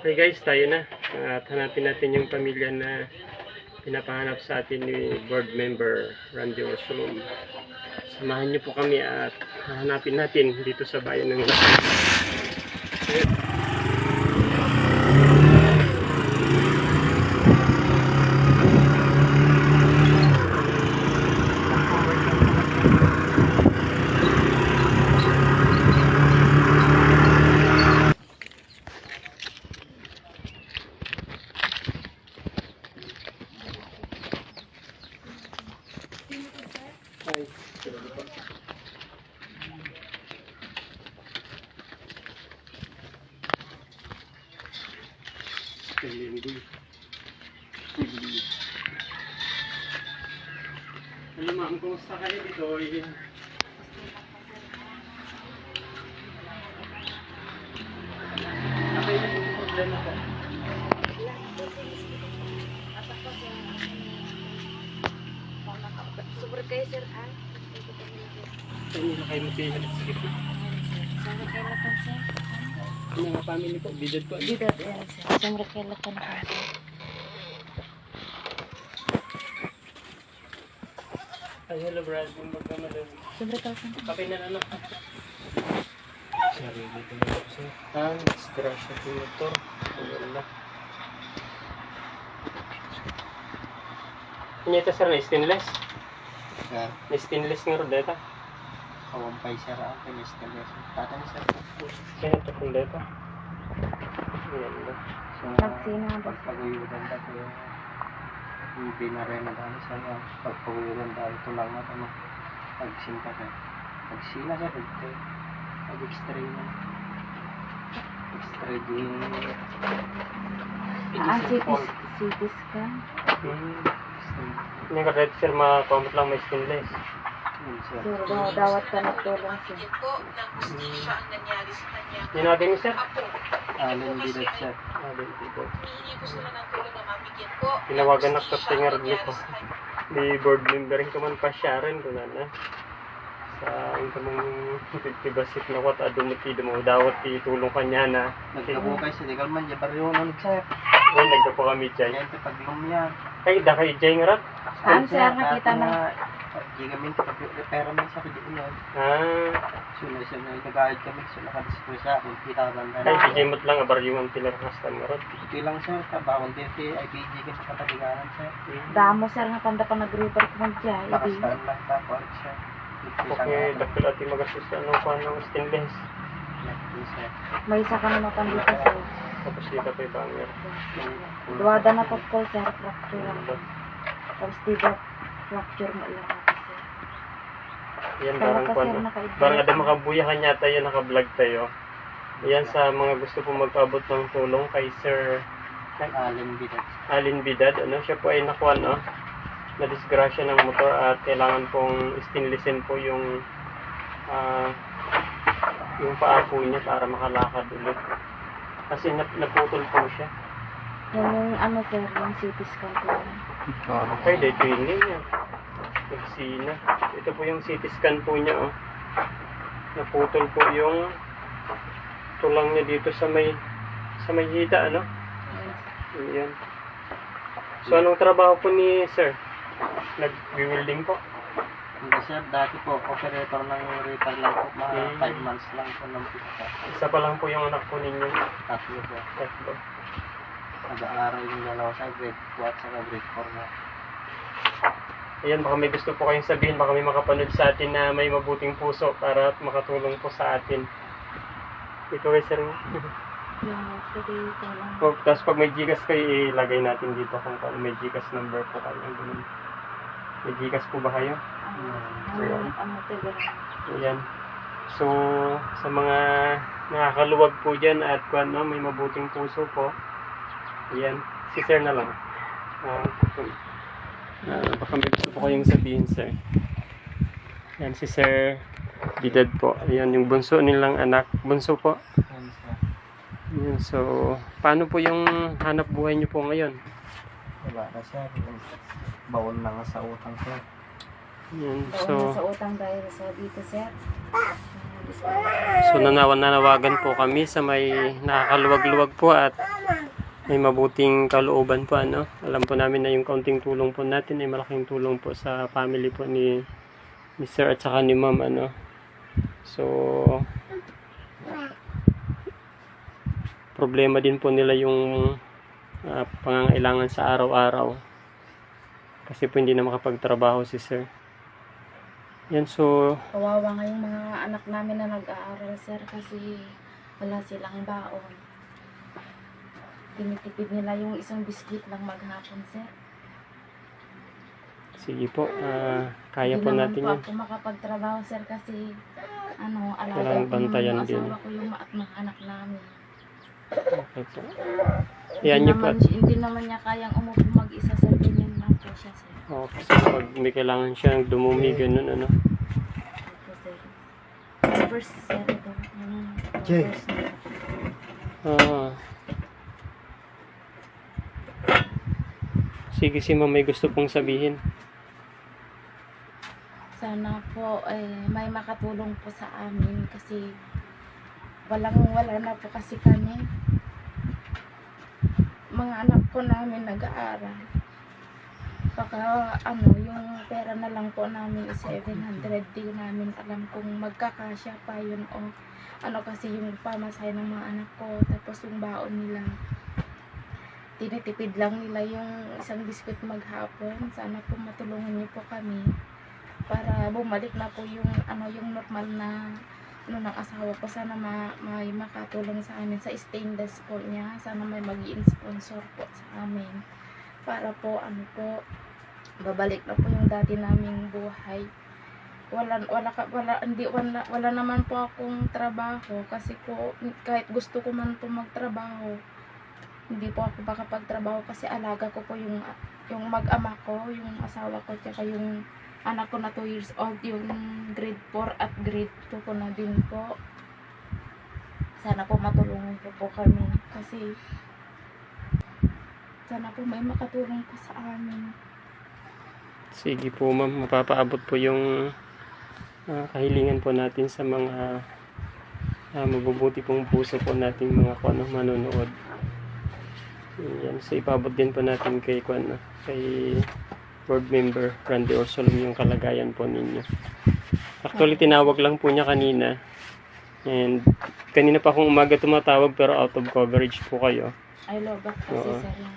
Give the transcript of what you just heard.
Okay guys, tayo na. At hanapin natin yung pamilya na pinapahanap sa atin ni board member Randy Orsolom. Samahan niyo po kami at hahanapin natin dito sa bayan ng Lakay. Ano ma'am, kumusta kayo dito? Okay yung problema ko. Super kayo, sir, ha? Kanina na kayo magkailan. Sige po. Sumber kayo Ano nga family po? Bidad po. Dito, yan, kayo lakan ka, sir. Ay, hello Brad. Kung magkamalan. Sumber kayo lakan. Kape na naman. Sarili ko na po sir. Ah, disgrasya po yung motor. Wala. Ano ito sir na stainless? Sir, Na stainless nga rodeta. Kawampay sir ang pinistel sir. Tatang sir. Kaya ito kung deta. Ayan na. So, pagpaguyuran daw ko yung hindi na rin na dami sa mga pagpaguyuran daw ito lang na ano. Pagsinta ka. Pagsila sir. Ito. Pag-extray na. Extray din. Ah, CT, scan. Hmm. Yung ka sir, makakomot lang may stainless. Daw- dawat ka na tulong, sir. po ng hustisya ang nangyari sa kanya. Natin mo sir. Apo, Alin bidat sir. Ah, din dito. hihingi ko sila ng tulong na mabigyan po. ng Tinawagan ang niyo nangyari po. Di board member rin kaman pa siya rin ko na na. Sa ang kamang tibasit na wat adumuti mo dawat itulong kanya na. Nagkabukay sa legal man. Yabar yun nun sir. Ay, nagka po kami dyan. Yan ito paglumyan. Ay, da kay Jay nga rat. Saan, sir, nakita na? Hindi kami kapag-repair man sa kanya yun. Ah, So, nasa na nag-guide kami, so nakadisplay sa akin, kita ka banda. ay, si Jay mo't lang abar yung ang nga rat. Ito lang sir, tabawon din si IBG ka sa kapatiganan sir. Damo, sir, nga panda pa nag-report mo dyan. Ibi. Pakastan lang correct sir. Okay, dakil ati magasus ano pa ng stainless. Ito sir. May isa ka naman dito, sir. Tapos dito pa banger. Duwada na po ko, sir. Fracture lang. Tapos diba, fracture mo lang sir. Yan ka, kwan. sir, no? naka-edit. Parang ada makabuya kanya tayo, naka-vlog tayo. Yan sa mga gusto po magpaabot ng tulong kay Sir Alin bidat. Alin Bidad, ano, siya po ay nakuha, no? Na disgrasya ng motor at kailangan pong stainlessin po yung ah yung paa po niya para makalakad ulit. Kasi nap naputol po siya. Yan yung ano, sir, yung CT scan ko. Okay, day training niya. Nagsina. Ito po yung CT scan po niya, oh. Naputol po yung tulang niya dito sa may sa may hita, ano? Ayan. So, anong trabaho po ni Sir? Nag-welding po? Hindi sir, dati po, operator ng repair lang po, mga Hmm. 5 months lang po ng pista. Isa pa lang po yung anak po ninyo. Tatlo po. Tatlo. Nag-aaral yung dalawa sa grade 2 at saka grade 4 na. Ayan, baka may gusto po kayong sabihin, baka may makapanood sa atin na may mabuting puso para makatulong po sa atin. Ito kay Sir. Oh, Tapos pag may Gcash kayo, ilagay natin dito kung paano may Gcash number po kayo. Ganun. May Gcash po ba kayo? Ano, ano, telegram. Ayan. So, sa mga nakakaluwag po dyan at kung ano, may mabuting puso po, ayan, si Sir na lang. Ah, ah, baka may gusto po kayong sabihin, Sir. Ayan, si Sir Bidad po. Ayan, yung bunso nilang anak. Bunso po. Yan so, paano po yung hanap buhay niyo po ngayon? Wala na sir. Bawal na nga sa utang sir. Ayan, Bawal so, na sa utang dahil sa dito, sir. so nanawan nanawagan po kami sa may nakakaluwag-luwag po at may mabuting kalooban po ano. Alam po namin na yung kaunting tulong po natin ay malaking tulong po sa family po ni Sir at saka ni Ma'am ano. So problema din po nila yung ah, pangangailangan sa araw-araw. Kasi po hindi na makapagtrabaho si Sir. Yan so Kawawa nga yung mga anak namin na nag-aaral, sir, kasi wala silang baon. Tinitipid nila yung isang biscuit lang maghapon, sir. sige po, ah, kaya Hindi po naman natin po yan. ako makapagtrabaho, sir, kasi ano, alaga ko bantayan yung din. asawa ko yung at mga anak namin. Okay po. Yan hindi, niyo po. naman, hindi naman niya kayang umupo mag-isa, sir. Ganyan lang po siya, sir. Oh, kasi pag may kailangan siyang dumumi, ganun ano. First, sir, ito. Jay. sir. Ah. Sige si ma'am, may gusto pong sabihin. Sana po eh, may makatulong po sa amin kasi walang wala na po kasi kami. Mga anak po namin nag-aaral. Baka ano, yung pera na lang po namin is 700. Di namin alam kung magkakasya pa yun o ano kasi yung pamasahe ng mga anak ko. Tapos yung baon nila. Tinitipid lang nila yung isang biskuit maghapon. Sana po matulungan niyo po kami para bumalik na po yung ano yung normal na ano ng asawa ko. Sana ma, may makatulong sa amin sa stainless po niya. Sana may mag sponsor po sa amin para po ano po babalik na po yung dati naming buhay. Wala wala wala hindi wala, wala naman po akong trabaho kasi po kahit gusto ko man po magtrabaho hindi po ako makapagtrabaho kasi alaga ko po yung yung mag-ama ko yung asawa ko tsaka yung anak ko na 2 years old, yung grade 4 at grade 2 ko na din po. Sana po matulungan po po kami kasi sana po may makatulong po sa amin. Sige po ma'am, mapapaabot po yung ah, kahilingan po natin sa mga ah, mabubuti pong puso po nating mga kuano manonood. Yan, so ipabot din po natin kay kuano, kay board member Randy Orsolom yung kalagayan po ninyo. Actually, tinawag lang po niya kanina. And kanina pa akong umaga tumatawag pero out of coverage po kayo. I love that kasi Oo. sir yung